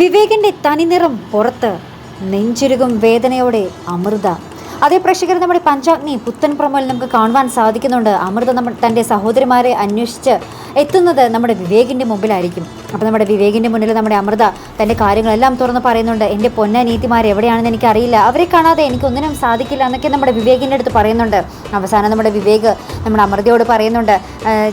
വിവേകിന്റെ തനിനിറം പുറത്ത് നെഞ്ചുരുകും വേദനയോടെ അമൃത. അതേ പ്രേക്ഷകർ നമ്മുടെ പഞ്ചാഗ്നി പുത്തൻ പ്രമോയിൽ നമുക്ക് കാണുവാൻ സാധിക്കുന്നുണ്ട്. അമൃത നമ്മൾ തന്റെ സഹോദരിമാരെ അന്വേഷിച്ച് എത്തുന്നത് നമ്മുടെ വിവേകിന്റെ മുമ്പിലായിരിക്കും. അപ്പോൾ നമ്മുടെ വിവേകിന്റെ മുന്നിൽ നമ്മുടെ അമൃത തന്റെ കാര്യങ്ങളെല്ലാം തുറന്ന് പറയുന്നുണ്ട്. എന്റെ പൊന്ന നീതിമാർ എവിടെയാണെന്ന് എനിക്കറിയില്ല. അവരെ കാണാതെ എനിക്കൊന്നിനും സാധിക്കില്ല എന്നൊക്കെ നമ്മുടെ വിവേകിന്റെ അടുത്ത് പറയുന്നുണ്ട്. അവസാനം നമ്മുടെ വിവേക് നമ്മുടെ അമൃതയോട് പറയുന്നുണ്ട്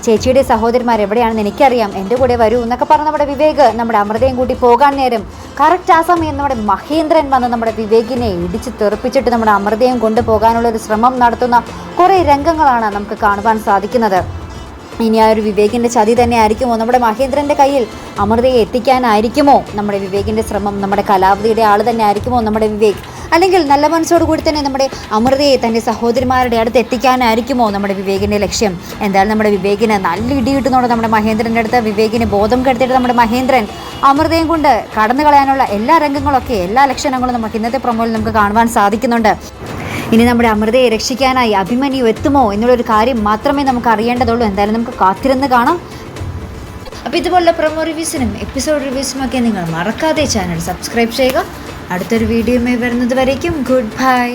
ചേച്ചിയുടെ സഹോദരന്മാർ എവിടെയാണെന്ന് എനിക്കറിയാം. എന്റെ കൂടെ വരൂ എന്നൊക്കെ പറഞ്ഞ നമ്മുടെ വിവേക് നമ്മുടെ അമൃതയും കൂട്ടി പോകാൻ നേരം കറക്റ്റ് ആ സമയം നമ്മുടെ മഹേന്ദ്രൻ വന്ന് നമ്മുടെ വിവേകിനെ ഇടിച്ച് തെറിപ്പിച്ചിട്ട് നമ്മുടെ അമൃതയും കൊണ്ടുപോകാനുള്ള ഒരു ശ്രമം നടത്തുന്ന കുറേ രംഗങ്ങളാണ് നമുക്ക് കാണുവാൻ സാധിക്കുന്നത്. ഇനി ആ ഒരു വിവേകിന്റെ ചതി തന്നെ ആയിരിക്കുമോ നമ്മുടെ മഹേന്ദ്രന്റെ കയ്യിൽ അമൃതയെ എത്തിക്കാനായിരിക്കുമോ? നമ്മുടെ വിവേകിന്റെ ശ്രമം നമ്മുടെ കലാവതിയുടെ ആൾ തന്നെ ആയിരിക്കുമോ നമ്മുടെ വിവേക്? അല്ലെങ്കിൽ നല്ല മനസ്സോടു കൂടി തന്നെ നമ്മുടെ അമൃതയെ തന്റെ സഹോദരിമാരുടെ അടുത്ത് എത്തിക്കാനായിരിക്കുമോ നമ്മുടെ വിവേകിന്റെ ലക്ഷ്യം? എന്തായാലും നമ്മുടെ വിവേകിന് നല്ല ഇടി കിട്ടുന്നുണ്ട് നമ്മുടെ മഹേന്ദ്രന്റെ അടുത്ത്. വിവേകിന് ബോധം കെടുത്തിട്ട് നമ്മുടെ മഹേന്ദ്രൻ. അമൃതയും കൊണ്ട് കടന്നു കളയാനുള്ള എല്ലാ രംഗങ്ങളൊക്കെ എല്ലാ ലക്ഷണങ്ങളും നമുക്ക് ഇന്നത്തെ പ്രൊമോയിൽ നമുക്ക് കാണുവാൻ സാധിക്കുന്നുണ്ട്. ഇനി നമ്മുടെ അമൃതയെ രക്ഷിക്കാനായി അഭിമന്യു എത്തുമോ എന്നുള്ളൊരു കാര്യം മാത്രമേ നമുക്ക് അറിയേണ്ടതുള്ളൂ എന്തായാലും നമുക്ക് കാത്തിരുന്ന് കാണാം. അപ്പോൾ ഇതുപോലുള്ള പ്രൊമോ റിവ്യൂസിനും എപ്പിസോഡ് റിവ്യൂസിനും ഒക്കെ നിങ്ങൾ മറക്കാതെ ചാനൽ സബ്സ്ക്രൈബ് ചെയ്യുക. അടുത്തൊരു വീഡിയോയുമായി വരുന്നത് വരേക്കും. Good bye